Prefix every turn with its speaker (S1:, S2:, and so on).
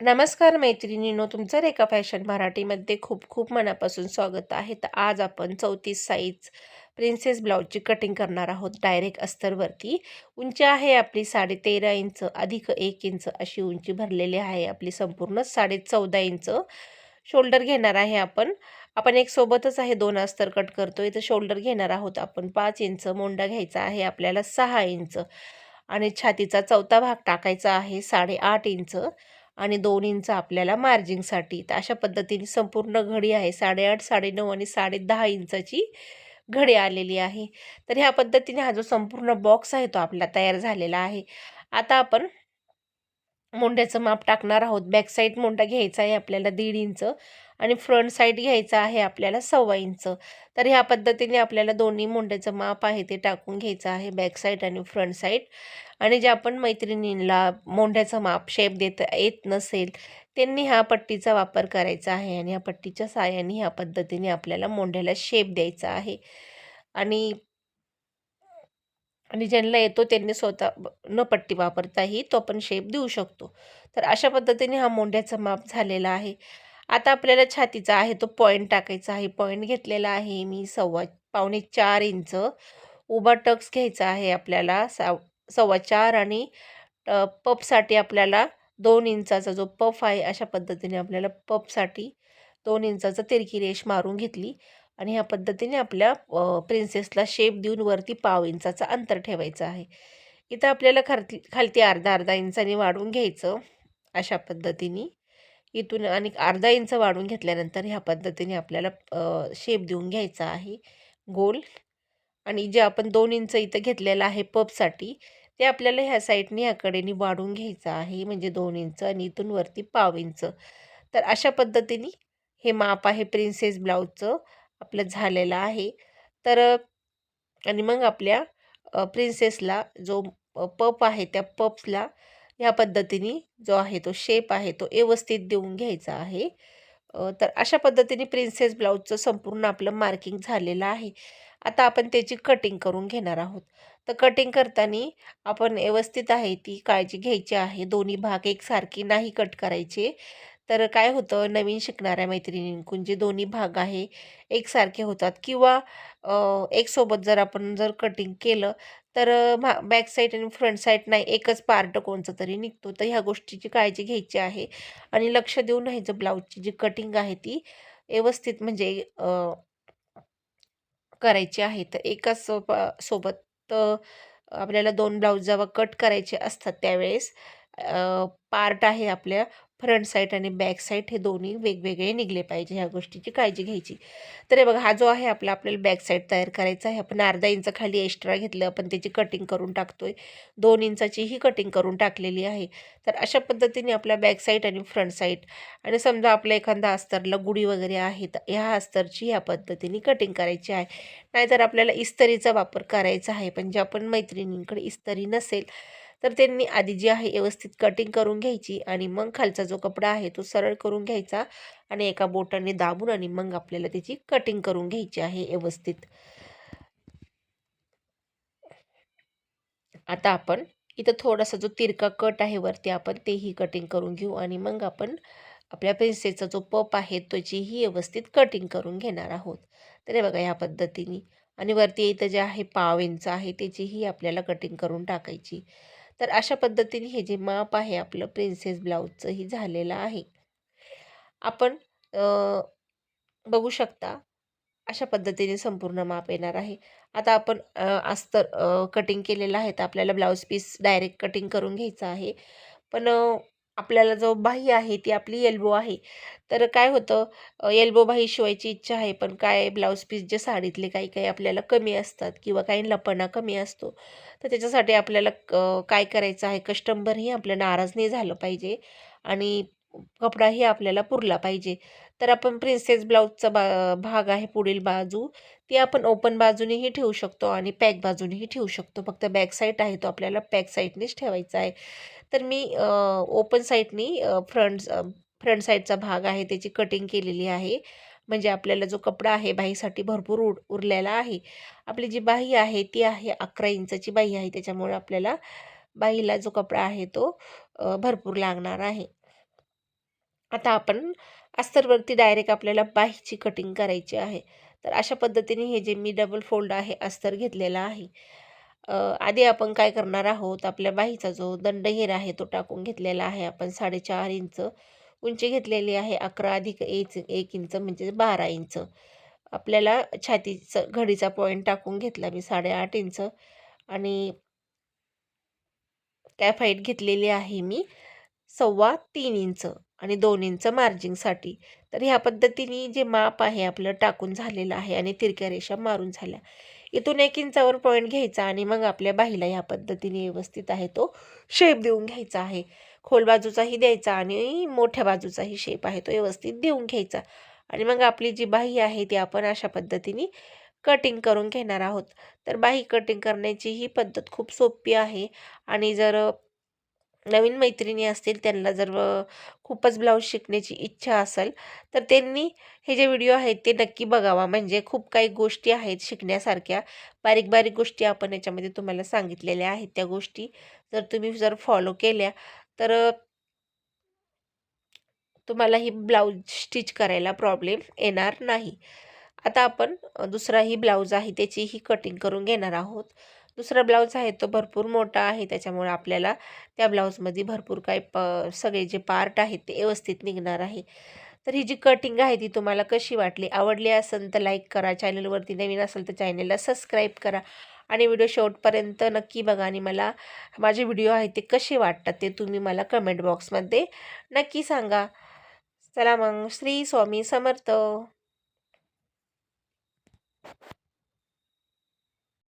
S1: नमस्कार मैत्रिणींनो तुमचं रेखा फॅशन मराठीमध्ये खूप खूप मनापासून स्वागत आहे. तर आज आपण चौतीस साईज प्रिन्सेस ब्लाऊजची कटिंग करणार आहोत डायरेक्ट अस्तरवरती. उंची आहे आपली साडे तेरा इंच अधिक एक इंच अशी उंची भरलेली आहे आपली संपूर्ण साडे चौदा इंच. शोल्डर घेणार आहे आपण. आपण एक सोबतच आहे दोन अस्तर कट करतोय. तर शोल्डर घेणार आहोत आपण. पाच इंच मोंडा घ्यायचा आहे आपल्याला सहा इंच. आणि छातीचा चौथा भाग टाकायचा आहे साडेआठ इंच. आणि दोन इंच आपल्याला मार्जिंगसाठी तर अशा पद्धतीने संपूर्ण घडी आहे. साडेआठ साडेनऊ आणि साडे दहा इंचाची घडी आलेली आहे. तर ह्या पद्धतीने हा जो संपूर्ण बॉक्स आहे तो आपला तयार झालेला आहे. आता आपण मोंड्याचं माप टाकणार आहोत. बॅक साईड मोंडा घ्यायचा आहे आपल्याला दीड इंच. आणि फ्रंट साईड घ्यायचा आहे आपल्याला सव्वा इंच. तर ह्या पद्धतीने आपल्याला दोन्ही मुंड्याचं माप आहे ते टाकून घ्यायचं आहे बॅक साईड आणि फ्रंट साईड आणि जे आपण मैत्रिणींना मोंढ्याचं माप शेप देत येत नसेल त्यांनी ह्या पट्टीचा वापर करायचा आहे आणि ह्या पट्टीच्या साहाय्याने ह्या पद्धतीने आपल्याला मोंढ्याला शेप द्यायचा आहे. आणि आणि ज्यांना येतो त्यांनी स्वतः न पट्टी वापरताही तो आपण शेप देऊ शकतो. तर अशा पद्धतीने हा मोंढ्याचा माप झालेला आहे. आता आपल्याला छातीचा आहे तो पॉईंट टाकायचा आहे. पॉईंट घेतलेला आहे मी सव्वा पावणे चार इंच. उभा टक्स घ्यायचा आहे आपल्याला सा सव्वा चार आणि पपसाठी आपल्याला दोन इंचाचा जो पफ आहे अशा पद्धतीने आपल्याला पपसाठी दोन इंचाचा तिरकी रेश मारून घेतली आणि ह्या पद्धतीने आपल्या प्रिन्सेसला शेप देऊन वरती पाव इंचाचा अंतर ठेवायचं आहे. इथं आपल्याला खालती खालती अर्धा अर्धा इंचाने वाढून घ्यायचं अशा पद्धतीने. इथून आणि अर्धा इंच वाढून घेतल्यानंतर ह्या पद्धतीने आपल्याला शेप देऊन घ्यायचा आहे. गोल आणि जे आपण दोन इंच इथं घेतलेलं आहे पपसाठी ते आपल्याला ह्या साईडने याकडेने वाढून घ्यायचं आहे. म्हणजे दोन इंच आणि इथून वरती पाव इंच. तर अशा पद्धतीने हे माप आहे प्रिन्सेस ब्लाऊजचं आपलं झालेलं आहे. तर आणि मग आपल्या प्रिन्सेसला जो पप आहे त्या पप्सला ह्या पद्धतीने जो आहे तो शेप आहे तो व्यवस्थित देऊन घ्यायचा आहे. तर अशा पद्धतीने प्रिन्सेस ब्लाऊजचं संपूर्ण आपलं मार्किंग झालेलं आहे. आता आपण त्याची कटिंग करून घेणार आहोत. तर कटिंग करताना आपण व्यवस्थित आहे ती काळजी घ्यायची आहे. दोन्ही भाग एकसारखी नाही कट करायचे. तर काय होतं? नवीन शिकणाऱ्या मैत्रिणींकून जे दोन्ही भाग आहे एकसारखे होतात. किंवा एकसोबत जर आपण जर कटिंग केलं तर भा बॅक साईड आणि फ्रंट साईड नाही एकच पार्ट कोणचं तरी निघतो. तर ह्या गोष्टीची काळजी घ्यायची आहे आणि लक्ष देऊन ह्याचं ब्लाऊजची जी कटिंग आहे ती व्यवस्थित म्हणजे करायची आहे. तर एकाच सोबत आपल्याला दोन ब्लाऊज जेव्हा कट करायचे असतात त्यावेळेस पार्ट आहे आपल्या फ्रंट साईड आणि बॅक साईड हे दोन्ही वेगवेगळे निघले पाहिजे ह्या गोष्टीची काळजी घ्यायची. तर हे बघा हा जो आहे आपला आपल्याला बॅक साईड तयार करायचा आहे. आपण अर्धा इंच खाली एक्स्ट्रा घेतलं आपण त्याची कटिंग करून टाकतोय. दोन इंचाचीही कटिंग करून टाकलेली आहे. तर अशा पद्धतीने आपला बॅक साईड आणि फ्रंट साईड आणि समजा आपल्या एखादा अस्तरला गुढी वगैरे आहे तर ह्या अस्तरची ह्या पद्धतीने कटिंग करायची आहे. नाहीतर आपल्याला इस्तरीचा वापर करायचा आहे पण जे आपण मैत्रिणींकडे इस्तरी नसेल तर त्यांनी आधी जी आहे व्यवस्थित कटिंग करून घ्यायची आणि मग खालचा जो कपडा आहे तो सरळ करून घ्यायचा आणि एका बोटाने दाबून आणि मग आपल्याला त्याची कटिंग करून घ्यायची आहे व्यवस्थित. आता आपण इथं थोडासा जो तिरका कट आहे वरती आपण तेही कटिंग करून घेऊ आणि मग आपण आपल्या पेन्सिलचा जो पप आहे त्याचीही व्यवस्थित कटिंग करून घेणार आहोत. तर हे बघा ह्या पद्धतीने आणि वरती इथं जे आहे पाव इंच आहे त्याचीही आपल्याला कटिंग करून टाकायची. तर अशा पद्धतीने हे जे माप आहे आपलं प्रिन्सेस ब्लाऊजचंही झालेलं आहे. आपण बघू शकता अशा पद्धतीने संपूर्ण माप येणार आहे. आता आपण अस्तर कटिंग केलेलं आहे तर आपल्याला ब्लाऊज पीस डायरेक्ट कटिंग करून घ्यायचं आहे. पण आपल्याला जो बाही आहे ती आपली एल्बो आहे. तर काय होतं एल्बो बाही शिवायची इच्छा आहे पण काय ब्लाऊज पीस जे साडीतले काही काही आपल्याला कमी असतात किंवा काही लपणा कमी असतो. तर त्याच्यासाठी आपल्याला काय करायचं आहे कस्टमरही आपल्या नाराज नाही झालं पाहिजे आणि कपडाही आपल्याला पुरला पाहिजे. तर आपण प्रिन्सेस ब्लाऊजचा बा भाग आहे पुढील बाजू. ती आपण ओपन बाजूनेही ठेवू शकतो आणि पॅक बाजूनेही ठेवू शकतो. फक्त बॅक साईड आहे तो आपल्याला पॅक साईडनेच ठेवायचा आहे. तर मी ओपन साईडनी फ्रंट फ्रंट साईडचा भाग आहे त्याची कटिंग केलेली आहे. म्हणजे आपल्याला जो कपडा आहे बाहीसाठी भरपूर उर उरलेला आहे. आपली जी बाही आहे ती आहे अकरा इंचाची बाही आहे. त्याच्यामुळे आपल्याला बाहीला जो कपडा आहे तो भरपूर लागणार आहे. आता आपण अस्तरवरती डायरेक्ट आपल्याला बाहीची कटिंग करायची आहे. तर अशा पद्धतीने हे जे मी डबल फोल्ड आहे अस्तर घेतलेला आहे. आधी आपण काय करणार आहोत? आपल्या बाहीचा जो दंडहीर आहे तो टाकून घेतलेला आहे. आपण साडेचार इंच उंची घेतलेली आहे. अकरा अधिक एक एक इंच म्हणजे बारा इंच. आपल्याला छातीचं घडीचा पॉईंट टाकून घेतला मी साडेआठ इंच. आणि कॅफाईट घेतलेली आहे मी? सव्वा तीन इंच आणि दोन इंच मार्जिंगसाठी तर ह्या पद्धतीने जे माप आहे आपलं टाकून झालेलं आहे आणि तिरक्या रेषा मारून झाल्या. इथून एक इंचावर पॉईंट घ्यायचा आणि मग आपल्या बाहीला ह्या पद्धतीने व्यवस्थित आहे तो शेप देऊन घ्यायचा आहे. खोल बाजूचाही द्यायचा आणि मोठ्या बाजूचाही शेप आहे तो व्यवस्थित देऊन घ्यायचा. आणि मग आपली जी बाही आहे ती आपण अशा पद्धतीने कटिंग करून घेणार आहोत. तर बाही कटिंग करण्याची ही पद्धत खूप सोपी आहे. आणि जर नवीन मैत्रिणी असतील त्यांना जर खूपच ब्लाऊज शिकण्याची इच्छा असेल तर त्यांनी हे जे व्हिडिओ आहेत ते नक्की बघावा. म्हणजे खूप काही गोष्टी आहेत शिकण्यासारख्या. बारीक बारीक गोष्टी आपण याच्यामध्ये तुम्हाला सांगितलेल्या आहेत त्या गोष्टी. जर तुम्ही जर फॉलो केल्या तर तुम्हाला ही ब्लाऊज स्टिच करायला प्रॉब्लेम येणार नाही. आता आपण दुसराही ब्लाऊज आहे त्याचीही कटिंग करून घेणार आहोत. दुसरा ब्लाऊज आहे तो भरपूर मोठा आहे त्याच्यामुळे आपल्याला त्या ब्लाऊजमध्ये भरपूर काही प सगळे जे पार्ट आहेत ते व्यवस्थित निघणार आहे. तर ही जी कटिंग आहे ती तुम्हाला कशी वाटली? आवडली असेल तर लाईक करा चॅनलवरती नवीन असेल तर चॅनलला सबस्क्राईब करा आणि व्हिडिओ शेवटपर्यंत नक्की बघा आणि मला माझे व्हिडिओ आहेत ते कसे वाटतात ते तुम्ही मला कमेंट बॉक्समध्ये नक्की सांगा. चला मग श्री स्वामी समर्थ.